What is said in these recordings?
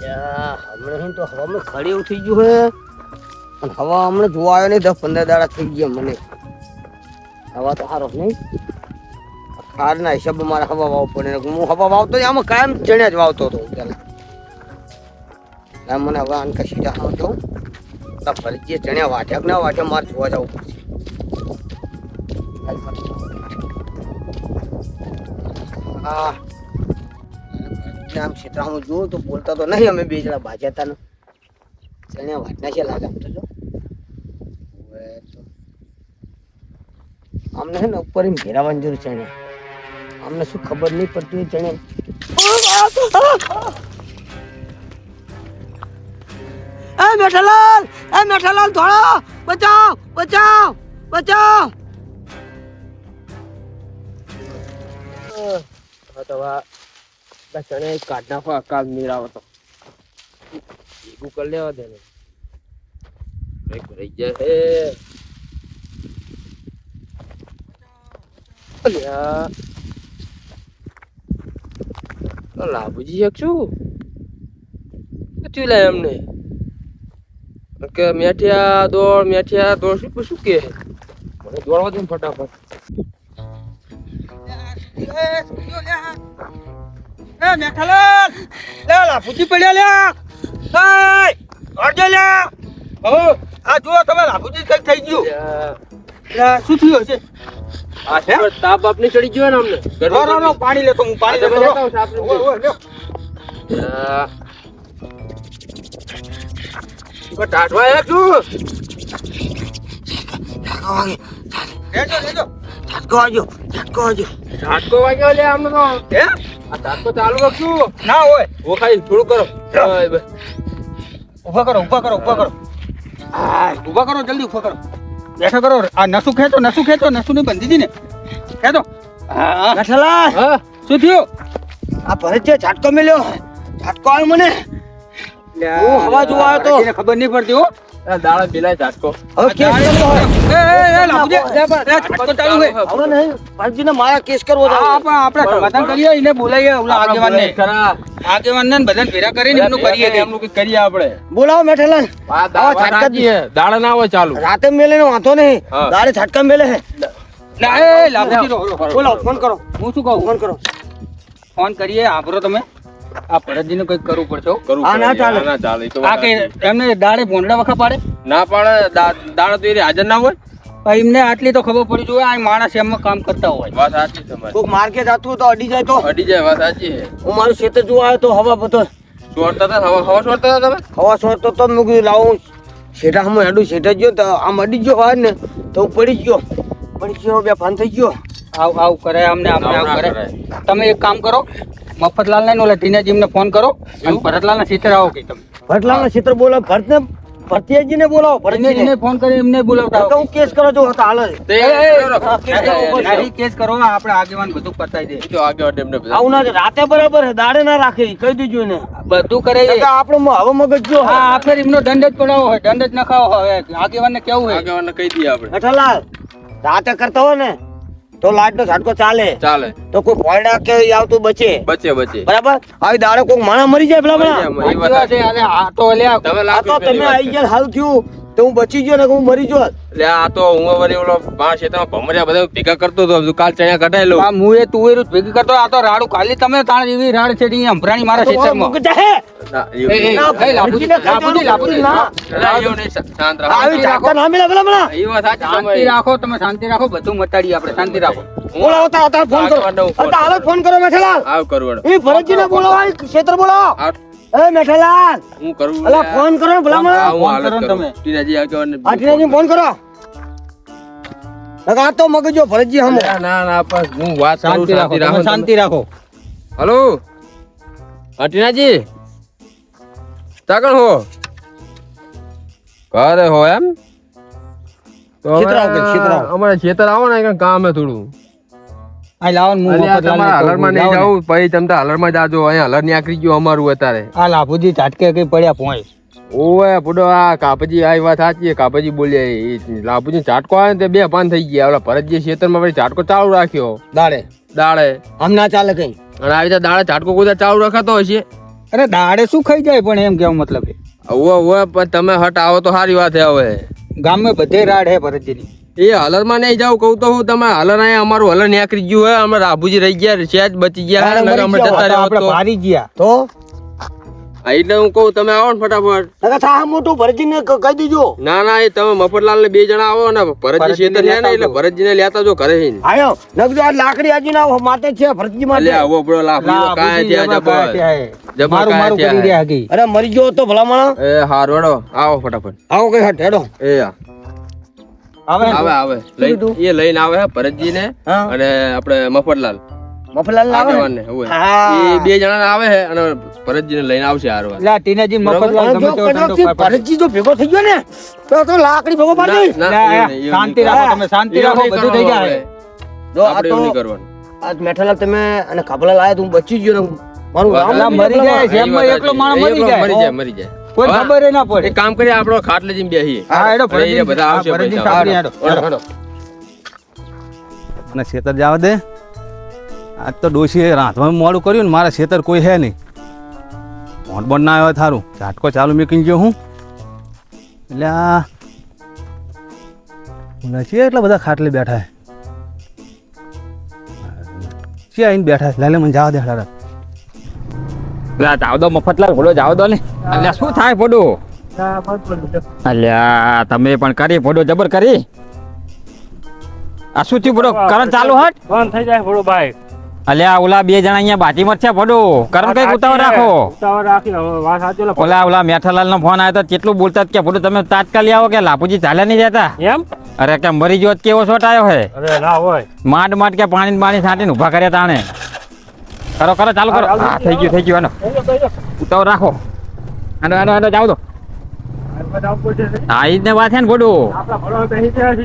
હમણાં તો હવામાં ખડી ઉઠી ગયું હે? પણ હવા હમણાં જોવા આવ્યો નહીં, દસ પંદર દાડા થઈ ગયા મને. હવા તો સારો નહીં? ખારના હિસાબે મારે હવા વાવ પડે. હું હવા વાવતો આમાં કાયમ ચણ્યા જ વાવતો હતો પહેલા મને હવે આને કશી હા જાઉં તો ફરજી ચણ્યા વાટ્યા ના વાટ્યા મારે જોવા જવું પડશે. હા. આમ હું જોઉં તો બોલતા તો નહીં અમે બે જણા ભાજ્યા ને ચણ્યા વાટના છે લાગે આમ તો જો. અમને છે ને ઉપર એમ ઘેરાવાની જરૂર ચણે અમને શું ખબર નહીં પડતી ચણે એ મેઠાલાલ એ મેઠાલાલ ધોળો બચાવ બચાવ બચાવ. ચણે કાઢ નાખો અકાલ નીરાવો તો. ભેગું કરી લેવા દે ને. રહી જાય હે. અલ્યા. લાભુજી એક શું? શું લાય અમને કે મેઠિયા દોડ મેઠિયા દોડ શું શું કે મને દોડવા દે ફટાફટ. એ મેઠાલાલ લે લાભુજી પડ્યા લે એ અડજો લે હો આ જુઓ તમે લાભુજી કઈ થઈ ગયું. લે શું થયું છે આ છે? તાપ બાપની ચડી ગયો ને અમને. રો રો પાણી લેતો હું પાણી લેતો. ઓય, ઓય, લ્યો. ટાઢવા એક છું. લેજો લેજો. ઝાટકો વાગ્યો ઝાટકો વાગ્યો. ઝાટકો વાગ્યો લે આમને તો. હે? આ ઝાટકો ચાલુ રાખશું. ના હોય. ઓ થોડું કરો. ઊભા કરો ઊભા કરો ઊભા કરો. હા ઊભા કરો જલ્દી ઊભા કરો. બેઠા કરો. આ નસુ ખેંચો નસુ ખેંચો નસું ની બંધી હતી ને ખેંચો. હા. હા. શું થયું? આ ભરત જે ઝાટકો મેલ્યો. ઝાટકો આવ્યો મને. હું હવા જોવા આવ્યો તો. ખબર નહીં પડતી હો. દાડા પેલા ઝાટકો. હવે એ, એ, એ, લાભુજી, લે, ઝાટકો ચાલુ છે. હવે નહીં ભરતજીને મારા કેસ કરવો છે. આપણે આપણે સમાધાન કરીએ એને બોલાવીએ ઓલા આગેવાનને. આગેવાનને બધાને ભેગા કરીને એમનું કરીએ કંઈક. કરીએ આપણે. બોલાવો મેઠાલાલ આવા ઝાટકા દાડા ના હોય ચાલુ. રાતે મેલે ને વાંધો નહીં. દાડે ઝાટકા મેલે હે ના એ. બોલાવો ફોન કરો. હું શું કહું? ફોન કરો. ફોન કરીએ આભરો તમે. આ ભરતજી નું કંઈક કરવું પડશે કરવું આ ના ચાલે. ના ચાલે તો આ કઈ એમને દાડે ભોંડડા વખા પાડે? ના પાડે દાડે તો એ હાજર ના હોય? એમને આટલી તો ખબર પડી જોઈએ આ માણસ એમાં કામ કરતા હોય. વાત સાચી તમારી. કોક માર્કેટ જાતું તો અડી જાય તો? અડી જાય વાત સાચી હું મારું ખેતર જોવા આવ્યો તો હવા બધો છોડતા હતા હવા હવા છોડતા હતા તમે? હવા છોડતો તો મેં કીધું લાવું શેઠા હમ હેડું શેઠા ગયો તો આમ અડી ગયો હોય ને તો હું પડી ગયો. પડી ગયો બે ફાન થઈ ગયો. આવ આવ કરે અમને અમને આવ કરે. તમે એક કામ કરો મફતલાલ ને ઓલા ટીનાજીમને ફોન કરો અને ભરતલાલ ના સીતર આવો કે તમે. ભટલાલ બોલો ભરત ને ભરતિયાજી ને બોલાવો. ભરતિયાજી. ને ફોન કરી એમને બોલાવતા તો હું કેસ કરો જો તો હાલ કેસ કરો, આપણે આગેવાન બધું પતાઈ દે. તો આગળ એમને આવું ના રાતે બરાબર છે. દાડે ના રાખે કહી દેજો ને બધું કરે આપણો હવે મગજ જો હા આખર એમનો દંડ જ પડાવો હોય. દંડ જ નખાવો હવે આગેવાન ને કેવું હોય? આગેવાનને કહી દઈએ આપણે. અઠાલાલ રાતે કરતા હોય ને તો લાઈટ નો ઝાટકો ચાલે. ચાલે. તો કોઈ ભોયડા કે આવતું બચે. બચે બચે. બરાબર? આવી દાડો કોઈ માણસ મરી જાય પેલા તમે આવી ગયા હાલ થયું. તો હું બચી ગયો ને હું મરી ગયો એટલે આ તો હું વળી ઓલો મારા ખેતરમાં ભમર્યા બધા ભેગા કરતો હતો કાલ ચણ્યા કઢાઈ લઉં. આ એ તું જ ભેગી કરતો આ તો રાડું ખાલી તમે તાણ એવી રાડ છે ઈ અંભરાણી મારા ખેતરમાં. ના, એ, એ, ના, એ, ના. ના, ના. એ રાખો તમે શાંતિ રાખો બધું મટાડીએ આપણે શાંતિ રાખો. ફોન કરો ફોન કરો. તા હાલ જ ફોન કરો મેઠાલાલ આવ. એ ભરતજીને બોલાવો ક્ષેત્ર બોલાવો. એ મેઠાલાલ. હું કરું અલા ફોન કરો ને ભલામણ. હા, કરો ને. તમે. ટીનાજી આગેવાનને આટીનાજી ફોન કરો. લગા તો મગજો ફરજી હમ. ના, ના ના બસ હું વાત કરું શાંતિ રાખો. શાંતિ રાખો. હલો? હા ટીનાજી. તાકણ હો. ઘરે હો એમ? તો અમારે ખેતર આવો ને કામ હે થોડું. આ હું. હલરમાં નહીં લાવો પછી તમે તો હલરમાં જાજો અહીંયા હલરની આકરી ગયું અમારું અત્યારે. આ લાભુજી ઝાટકે કઈ પડ્યા પોય. ઓવે પુડો આ કાપજી આ વાત સાચી કાપજી બોલ્યા લાભુજી ઝાટકો આવે ને તે બે પાન થઈ ગયા. ઓલા ભરતજી ખેતરમાં પછી ઝાટકો ચાલુ રાખ્યો. દાડે. દાડે. આમ ના ચાલે કઈ. અને આવી રીતે દાડે ઝાટકો કોઈ ચાલુ રખાતો હશે અરે દાડે શું ખાઈ જાય પણ એમ કેવો મતલબ પણ તમે હટ આવો તો સારી વાત છે હવે. ગામમાં બધે રાડ હે ભરતજીની. એ હલરમાં નહીં જાવ કહું તો હું તમે હલર અહીંયા અમારું હલર નીકળી ગયું હોય અમે રાભુજી રહી ગયા છે જ બચી ગયા અમે જતા રહ્યા તો. ભારી ગયા. તો? એટલે હું કહું તમે આવો ને ફટાફટ. થા મોટું ભરજીને ક- કહી દીજો. ના ના એ તમે મફતલાલ ને બે જણા આવો ને ભરતજી શેતર છે ને લેતા એટલે ભરતજી ને લેતા જો ઘરે જઈને. આયો નગજો આ લાકડી આજી ના માટે છે ભરતજી માટે. લે આવો બડો કાંઈ લાભુજી ત્યાં જબર. જબર મારું મારું કરી ત્યાં અરે મરી ગયો તો ભલામણ. એ હારું આવો ફટાફટ. આવો કઈ હટ હેડો. એ. આવે? આવે આવે. લઈ- એ લઈને આવે ભરતજી ને અને આપણે મફતલાલ. ને એ બે જણા આવે છે અને ભરતજી ને લઈને આવશે ટીનાજી. ભરતજી જો ભેગો થઈ ગયો ને તો તો લાકડી ભેગો પાડી. શાંતિ રાખો તમે શાંતિ રાખો બધું થઈ કરવાનું જાય. જો આ તો એવું નહીં કરવાનું. આજ મેઠાલાલ તમે અને ખાબલાલ આયા તો હું બચી ગયો ને મારું રામ મરી જાય ભલામણ. છે. જેમમાં એ વાત એકલો માણસ મરી જાય. મરી જાય મરી જાય. કોઈ ખબર ના પડે. એક કામ કરીએ આપણો ખાટલે જઈને બેસીએ હા એડો ફરી બધા આવશે. હેડો. હેડો, હેડો. અને ખેતર જવા દે. આજ તો ડોશીએ રાંધવામાં મોડું કર્યું ને મારા ખેતર કોઈ હે નહીં. મોટ બોન ના આવ્યો થારું. ઝાટકો ચાલુ મેકીને ગયો હું. એટલે આ નથી એટલા બધા ખાટલે બેઠા છે આવીને બેઠા છે. લે લે મને જવા દે હડારા અલ્યા જાવ દો મફતલાલ ફોડો જાવ દો ને. અલ્યા શું થાય ફોડો? અલ્યા તમે પણ કરી ફોડો જબર કરી. આ શું થયું ફોડો? કરંટ ચાલુ હટ. બંધ થઈ જાય થોડું ભાઈ. અલ્યા ઓલા બે જણા અહીંયા બાજીમાં જ છે ફોડો. કરંટ કઈ ઉતાવળ રાખો. ઉતાવળ રાખી લો. ઓલા ઓલા મેઠાલાલ નો ફોન આવ્યો તો કેટલું બોલતા જ કે ફોડો તમે તાત્કાલિક આવો કે લાપુજી ચાલ્યા નહીં જતા? એમ? અરે કે મરી ગયો તો કેવો શોટ આવ્યો હે? અરે ના હોય. માંડ માંડ કે પાણી પાણી છાંટીને ઊભા કર્યા તાણે. કરો કરો ચાલુ કરો. હા થઈ ગયું થઈ ગયું એનો ઉતાવળ રાખો. આનો આનો આનો જાવ દો હા ઈ ને વાત છે ને ફોડો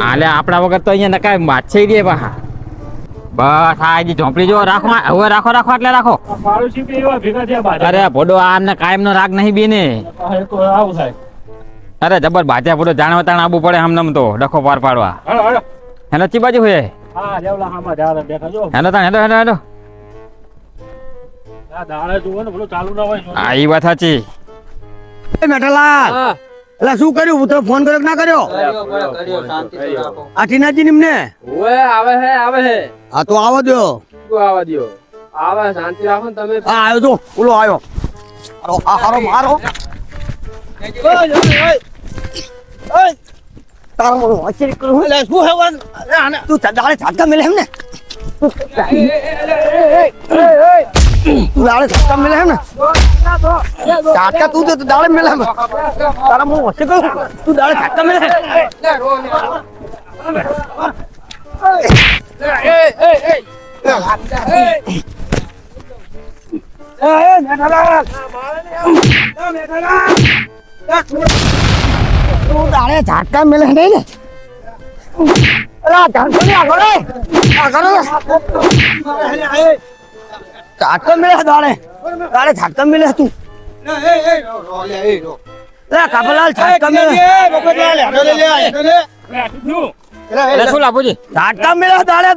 હાલે આપણા વગર તો અહીંયા નકાય માછઈ દે પા બસ આ જી ઝોંપડી જો રાખો હવે રાખો રાખો એટલે રાખો. અરે ભોડો આમને કાયમ નો રાગ નહીં બીને. અરે જબર ભાજ્યા ભોડો જાણવા તાણ આબુ પડે હમનમ તો ડખો પાર પાડવા. હાલો, હાલો. હેનો ચી બાજુ હોય હેલો તાણ હેલો હેલો હેડો આ દાડે જુઓ ને પેલું ચાલુ ના હોય આ ઈ વાત સાચી એ એટલે શું કર્યું હું તને ફોન કર્યો ના કર્યો આ ટીનાજી નિમને ઓવે, આવે હે આવે હે હા તો આવો દો શું આવવા દ્યો? આવે શાંતિ રાખો ને તમે હા આવ્યો તો ઓલો આવ્યો હારો આ હારો મારો તારો મોનો અચરી કરું એટલે શું હે વન? અરે આને તું દાડે ઝાટકા મેલે એમ ને તું દાડે સસ્તા એમ ને? ઝાટકા તું તો દાડે એમ તારા મોનો હશે કહું તું દાડે ઝાટકા મેલે તું ઝાટકા આગળ એ. ઝાટકા દાડે દાડે ઝાટકા મેલે તું અરે કાપલાલ મેલે એટલે શું લાપુજી લે દાડે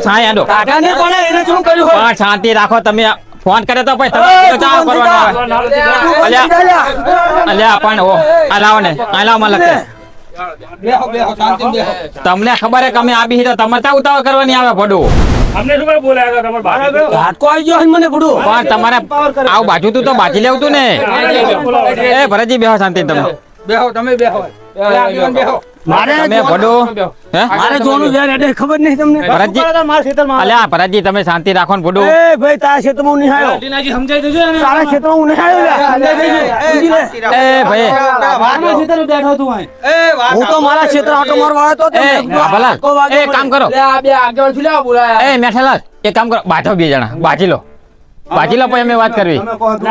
છાંય હેડો ટાટા નહીં પડે એને શું કર્યું શાંતિ રાખો તમે ફોન કરે તો બંધ અલ્યા. પણ ઓ આ લાવો ને આ લાવો મને લખે તમને ખબર હે કે અમે આવી તો તમારે ત્યાં ઉતાવળ કરવાની આવે પડું અમને શું બોલાયા હતા તમારા બાજુ? ઝાટકો આવી ગયો મને પડું પણ તમારે આવું બાજુ તું તો બાજી લેવું તું ને એ ભરતજી બેહો શાંતિ તમે. બેહો તમે બેહો. હે ભરતજી તમે શાંતિ રાખો ને ભડું ભાઈ તારા સમજાઈ દેજો તારા તો મારા ક્ષેત્ર આટો મારવા આવ્યો તો એ તમે ભલા આટકો એ મને. કામ કરો એ મેઠાલાલ એક કામ કરો બાજો બે જણા બાજી લો બાજી લો પછી વાત કરવી.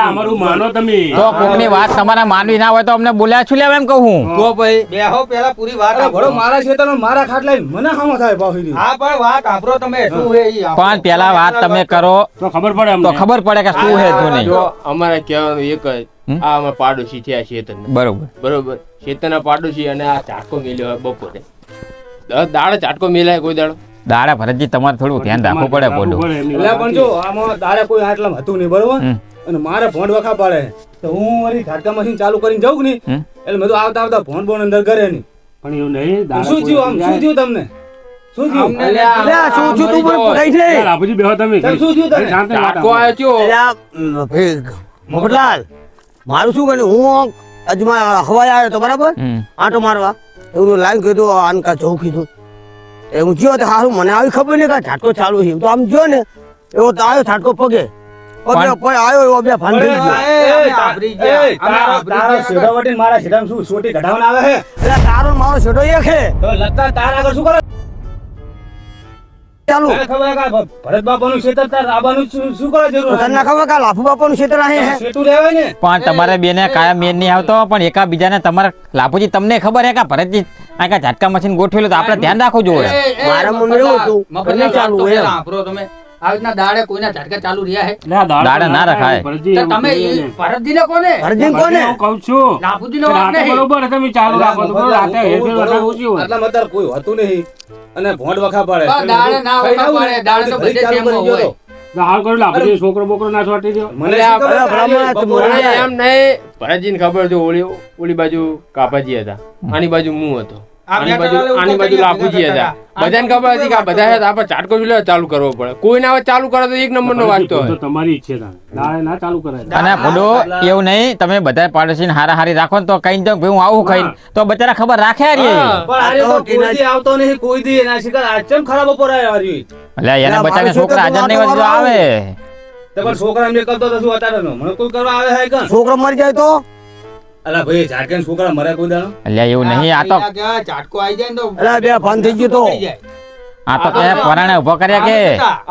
અમારું માનો તમે. તો કોકની વાત તમારે માનવી ના હોય તો અમને બોલ્યા છું લેવા એમ કહું હું? તો ભાઈ બેહો પેલા પૂરી વાત ભરો મારા ખેતરમાં મારા ખાટલા મને હામાં થાય પાછી હા પણ વાત આપરો તમે શું હે. પણ પેલા વાત તમે કરો. તો ખબર પડે તો ખબર પડે કે શું હે શું નહીં અમારે કહેવાનું એક જ? આ અમે પાડોશી થયા શેતન બરોબર. બરોબર. શેતનના પાડોશી અને આ ચાટકો મેલ્યો બપોરે. દસ ચાટકો મેલાય કોઈ દાડો. દાડા ભરતજી તમારે થોડું ધ્યાન રાખવું પડે એમની એટલે પણ જો આમાં દાડા કોઈ આટલા હતું નહીં બરોબર? અને મારે ફોન વખા પડે. તો હું વળી ઝાટકા મશીન ચાલુ કરીને જાઉં કે નહીં? એટલે મેં તો આવતા આવતા ભોંડ બોન અંદર કરે નહીં. પણ એવું નહીં શું થયું આમ? શું થયું તમને? શું થયું? શું છું તું મને પૂછાય છે? જાય. બેહો તમે. શું થયું તને? શાંત આવ્યો ચો અલે આ, ઉમ, ભઈ, મફતલાલ મારું શું કર્યું? હું અજમા હવાઈ આવ્યો તો બરાબર. આટો મારવા. એવું લાઈન કીધું આનકા જવું કીધું. એ હું જ્યો તો હારું મને આવી ખબર નહીં કે ઝાટકો ચાલુ છે. તો આમ જો ને એવો તો આવ્યો ઝાટકો પગે. પગે પણ- આવ્યો એવો બે ભાન થઈ ગયો. એ, એ, તારા- વટીને મારા શેઢામાં શું સોટી કઢાવવાને આવે છે? તારો મારો છેડો એક છે. તો લગતા તારા આગળ શું કરો? ચાલુ. ભરત બાપાનું ખેતર તાર આબાનું શું શું કરવા જરૂર તને ખબર કે લાફુ બાપાનું ક્ષેત્ર અહીં હે? શેઠું રહેવાય ને? પણ તમારે બેને કાયમ મેન નહીં આવતો પણ એકા બીજાને તમારે લાફુજી તમને ખબર હે કે ભરતજી આ કા ઝાટકા મશીન ગોઠવેલું તો આપણે ધ્યાન રાખવું જોઈએ? મારા મમ્મી હતું. ચાલુ એમ. સાંભળો તમે. આવી રીતના દાડે કોઈના ઝટકા ચાલુ રહ્યા હે. એટલે આ દાડા દાડા ના રખાય. ભરતજી, તો એવું તમે કહીએ ને. કોને? ભરતજી, કોને? હું કહું છું. લાભુજીનો કે વાંક નહીં. બરોબર તમે ચાલુ રાખો તો રાતે હેરફેર વધારે ઓછી આટલા મતલબ કોઈ હતું નહીં. અને ભોંડ વખા પડે. દાડે ના વખા પડે, દાડે તો બધે ચાલુ સેમમાં કરી ગયો હોય. તો. તો હાલ કર્યું લાભુજી, છોકરો બોકરો ના છોટી. મને એમ નહીં. ભરતજીને ખબર જો ઓલી ઓલી બાજુ કાપાજી હતા. આની બાજુ હું હતો. આની બાજુ આની બાજુ લાભુજી હતા બધાને ખબર હતી કે આ બધા હતા આપણે ચાટકો જ ચાલુ કરવો પડે. કોઈ ના ચાલુ કરે તો એક નંબર નો વાંચતો તો હોય. તમારી ઈચ્છા. ના. ચાલુ કરે અને ફોડો એવું નહીં. તમે બધા પાડોશી હારા હારી રાખો ને તો કઈ દઉં હું આવું ખાઈ તો બચારા ખબર રાખે હારી હા. પણ દી આવતો નહીં કોઈ દી. એના શિકાર આજ ખરાબ ઉપર આવ્યો હારી એટલે એના બચારા છોકરા હાજર નહીં હોય આવે. તો છોકરા નીકળતો તો શું અત્યારે મને કોઈ કરવા આવે હે છોકરો મરી જાય તો? અલા ભાઈ ઝાટકે છોકરા મરે કોઈ દાણો અલ્યા એવું નહીં આ તો ઝાટકો આવી જાય ને તો અલા બે ફોન થઈ ગયો તો. આ તો કે પરાણે ઊભો કર્યા કે?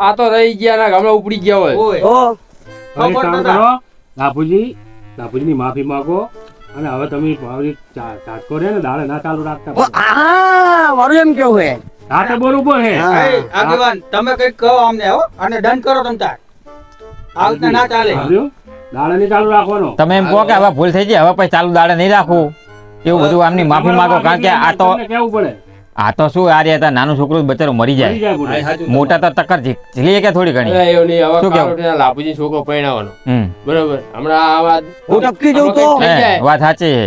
આ તો રહી ગયા ના ગામડા ઉપડી ગયા હોય. ઓ તો કામ કરો. લાભુજી લાભુજીની માફી માંગો. અને હવે તમે આવી ઝાટકો રે ને દાડે ના ચાલુ રાખતા. ઓ, આ મારું એમ કેવું હે? રાતે બરોબર હે. આગેવાન તમે કંઈક કહો અમને હો અને ડન કરો તમ તાર આ ના ચાલે? દાડે નહીં ચાલુ રાખવાનો. તમે એમ કહો કે હવે ભૂલ થઈ જાય હવે પછી ચાલુ દાડે નહીં રાખવું. એવું બધું આમની માફી માંગો કારણ કે આ તો કેવું પડે? આ તો શું આ રહ્યા નાનું છોકરું બચારું મરી જાય. મોટા તો ટક્કર ઝીલીએ કે થોડી ઘણી? એવું નહીં હવે શું કેવું? લાભુજી છોકરો પરણાવવાનો બરોબર. હમણાં આ વાત હું ટપકી જઉં તો? વાત સાચી છે.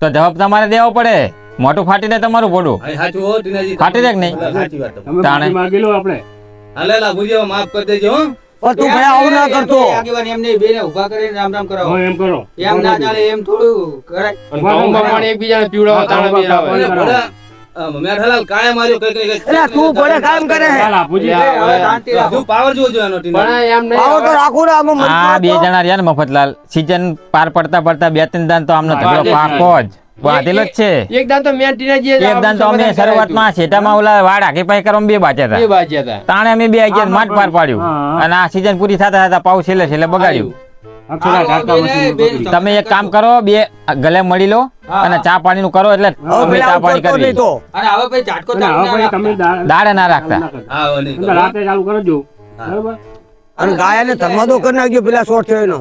તો જવાબ તમારે દેવો પડે. મોટું ફાટીને તમારું પોડું સાચું. હો, ફાટી દેખ કે નહીં? સાચી વાત તાણે. માગી લો આપણે. હાલે લાભુજી માફ કરી દેજો હો. પણ તું ભાઈ આવું ના કરતો. આગેવાન એમને બેને ઊભા કરીને રામ રામ કરાવો. એમ કરો. એમ ના ચાલે એમ થોડું કરાય. અને ગામમાં પણ એકબીજાને પીવડાવો તાણા બી આવે. અને ભલા, અ, મેઠાલાલ કાયમ માર્યો કઈ કઈ. એટલે તું ભલે કામ કરે. હે રાખો. હજુ પાવર જોજો એનો ટીનાજી. પણ એમ નહીં પાવર તો રાખો ને આમાં આ બે જણા રહ્યા ને મફતલાલ. સીઝન પાર પડતા પડતા બે ત્રણ દાન તો આમનો ઝઘડો પાકો જ. બાંધેલો જ છે. એક દાન તો મેં જે એક દાન તો અમે શરૂઆતમાં શેટામાં ઓલા વાડ આગે પાઈ કરવા બે બાચ્યા. હતા. બે બાજ્યા હતા. તાણે અમે બે આગ્યા માટ પાર પાડ્યું. અને આ સીઝન પૂરી થતા થતા પાઉ છેલ્લે છેલ્લે બગાડ્યું. તમે એક કામ કરો બે ગલે મળી લો અને ચા પાણીનું કરો એટલે અમે ચા પાણી કરી અને હવે ભાઈ ઝાટકો ના તમે રાખતા. દાડે ના રાખતા. ના. રાતે ચાલુ કરજો. બરાબર? અને ગાયને ધર્માદો કરી નાખજો પેલા શોર્ટ થયો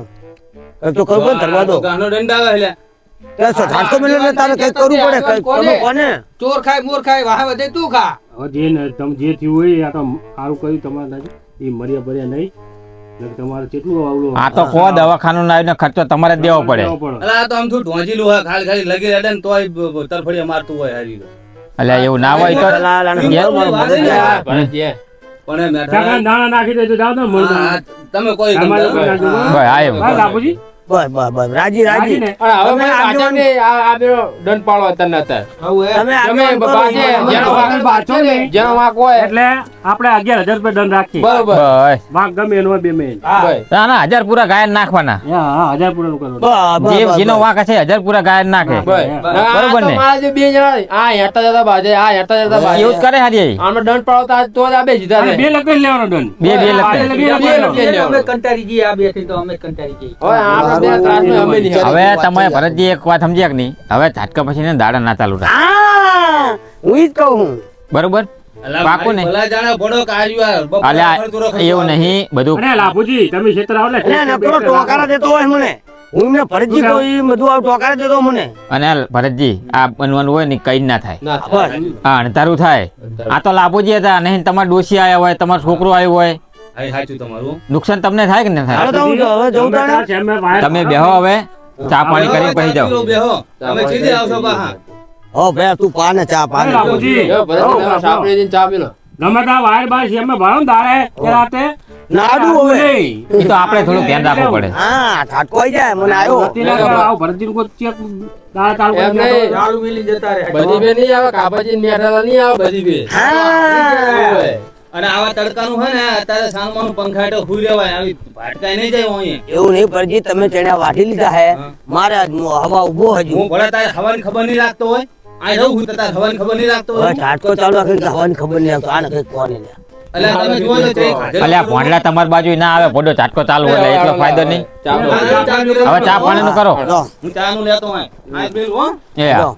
તો કહું ધર્માદો ગાનો દંડ આવે એટલે. ત્યાં ઝાટકો મેળવીને તારે કંઈક કરવું પડે તમે કોને ચોર ખાય મોર ખાય વાહ વધે તું ખા હવે જે ને તમે જે થયું હોય આ તો સારું કર્યું તમારે એ મર્યા બર્યા નહીં તમારે કેટલું આવડું આ તો કો દવાખાનું ના ખર્ચો તમારે દેવો પડે અલા, આ તો આમ થોડું ઢોંચીલું હોય, ખાલી ખાલી લગી રેડે ને તોય બ- મારતું હોય હારી એવું ના હોય તો પણ દાણા નાખી દેજો જાય. તમે કોઈ બસ, બસ બસ. રાજી રાજી. હવે આ- દંડ તમે તમે બાજે જેનો જેનો વાંક હોય. એટલે આપણે હજાર રૂપિયા દંડ રાખીએ. બરોબર. બસ. ગમે એનો બે મેન ના ના હજાર પૂરા ગાયન નાખવાના. હા કરો. જે જેનો વાક હશે હજાર પૂરા ગાયન નાખે. બરાબર. ને? મારા જે બે જણા આ હેઠા જતા બાજે આ હેઠા જતા બાજે એવું જ કરે હારી આમને દંડ પાડતા તો જ આ બે જીધા બે લખી લેવાનો દંડ. બે બે લખી. લેવાનો. કંટારી જી આ બેથી તો અમે કંટારી જઈએ. હવે હવે તમે ભરતજી એક વાત સમજ્યા કે નહીં હવે ઝાટકા પછી ને દાડા ના ચાલુ આ, હું જ કહું હું. બરોબર? પાકું ને? આ. બપોરે અલ્યા ફરતું રહો, એવું નહીં બધું લાભુજી તમે ક્ષેત્ર આવો અને ટોકારા દેતો હોય મને. હું એમને ફરજી બધું આવું ટોકારે દેતો મને. અને ભરતજી આ બનવાનું હોય ને કઈ ના થાય. ના હા થાય. આ તો લાભોજી હતા નહીં તમારા ડોશી આવ્યા હોય તમારો છોકરો આવ્યો હોય. હા તમારું. નુકસાન તમને થાય કે ના થાય? હાલો તો હું હવે જઉં તમે તાણે. તમે બેહો હવે. ચા પાણી કરી પછી જાઓ. બેહો તમે સીધે આવશો પાહા. હો ભાઈ તું પાને ચા પાને બાપુજી. જો બધા ચા પી લો ગમે ત્યાં વાયર બાર છે અમે ભણો કે રાતે? નાડું હવે. એ તો આપણે થોડું ધ્યાન રાખવું પડે. હા ઠાટકો જાય મને આવ્યો લાગતા, આવો ભરતજીનું ચેક દાડે ચાલુ કરી. દારૂ મિલી જતા રહે. બધી બે નહીં આવે કાબાજી ને નહીં આવે બધી બે. હા. અને આવા તડકાનું હોય ને અત્યારે સામાનું પંખા હેઠળ હુઈ રહેવાય આવી ભાટકાઈ નહીં જાય અહીંયા. એવું નહીં પરજી તમે ચણ્યા વાઢી લીધા હે. મારે હવા ઊભો હજુ. હું ભલે તારે હવાની ખબર નહીં રાખતો હોય. આ રહું હું તારે હવાની ખબર નહીં રાખતો હોય. ઠાટકો ચાલુ રાખે હવાની ખબર નહીં આવતો આ નખે કોને અલ્યા ભોંડલા તમારી બાજુ ના આવે ચાટકો ચાલુ હોય એટલે એટલો ફાયદો નહીં. હવે ચા પાણી હવે કરો. હું ચા નું લેતો હોય. આ બિલ હો. એ હા. લો.